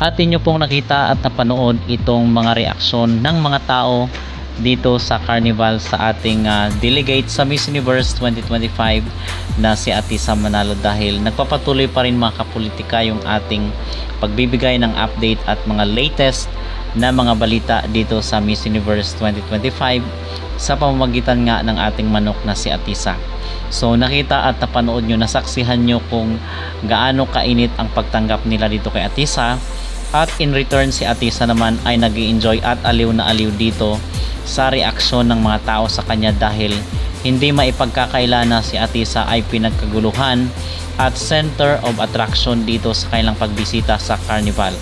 atin nyo pong nakita at napanood itong mga reaksyon ng mga tao dito sa carnival sa ating ah, delegate sa Miss Universe 2025 na si Atisa Manalo dahil nagpapatuloy pa rin mga kapolitika yung ating pagbibigay ng update at mga latest na mga balita dito sa Miss Universe 2025 sa pamamagitan nga ng ating manok na si Atisa. So nakita at napanood nyo, nasaksihan nyo kung gaano kainit ang pagtanggap nila dito kay Atisa at in return si Atisa naman ay nag enjoy at aliw na aliw dito sa reaksyon ng mga tao sa kanya dahil hindi maipagkakaila na si Atisa ay pinagkaguluhan at center of attraction dito sa kanilang pagbisita sa carnival.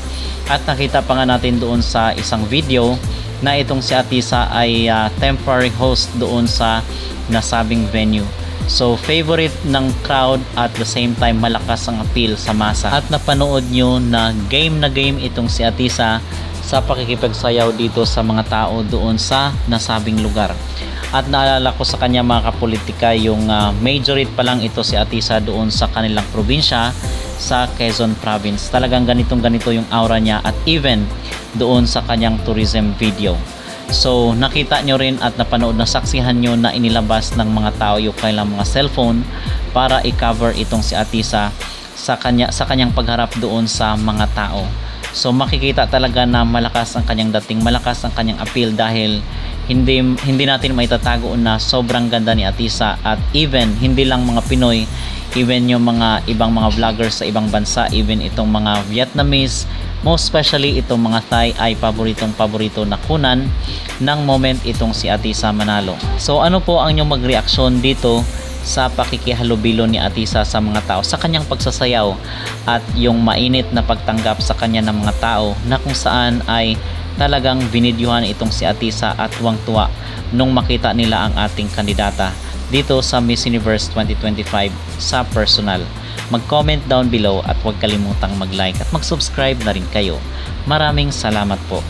At nakita pa nga natin doon sa isang video na itong si Atisa ay ah, temporary host doon sa nasabing venue. So favorite ng crowd at the same time malakas ang appeal sa masa. At napanood nyo na game na game itong si Atisa sa pakikipagsayaw dito sa mga tao doon sa nasabing lugar. At naalala ko sa kanya mga kapolitika yung uh, majorate pa lang ito si Atisa doon sa kanilang probinsya sa Quezon Province. Talagang ganitong ganito yung aura niya at even doon sa kanyang tourism video. So nakita nyo rin at napanood na saksihan nyo na inilabas ng mga tao yung kailang mga cellphone para i-cover itong si Atisa sa kanya sa kanyang pagharap doon sa mga tao. So makikita talaga na malakas ang kanyang dating, malakas ang kanyang appeal dahil hindi hindi natin maitatago na sobrang ganda ni Atisa at even hindi lang mga Pinoy, even yung mga ibang mga vloggers sa ibang bansa, even itong mga Vietnamese, most especially itong mga Thai ay paboritong paborito na kunan ng moment itong si Atisa Manalo. So ano po ang inyong magreaksyon dito sa pakikihalubilo ni Atisa sa mga tao sa kanyang pagsasayaw at yung mainit na pagtanggap sa kanya ng mga tao na kung saan ay talagang binidyohan itong si Atisa at tuwang-tuwa nung makita nila ang ating kandidata dito sa Miss Universe 2025 sa personal. Mag-comment down below at huwag kalimutang mag-like at mag-subscribe na rin kayo. Maraming salamat po.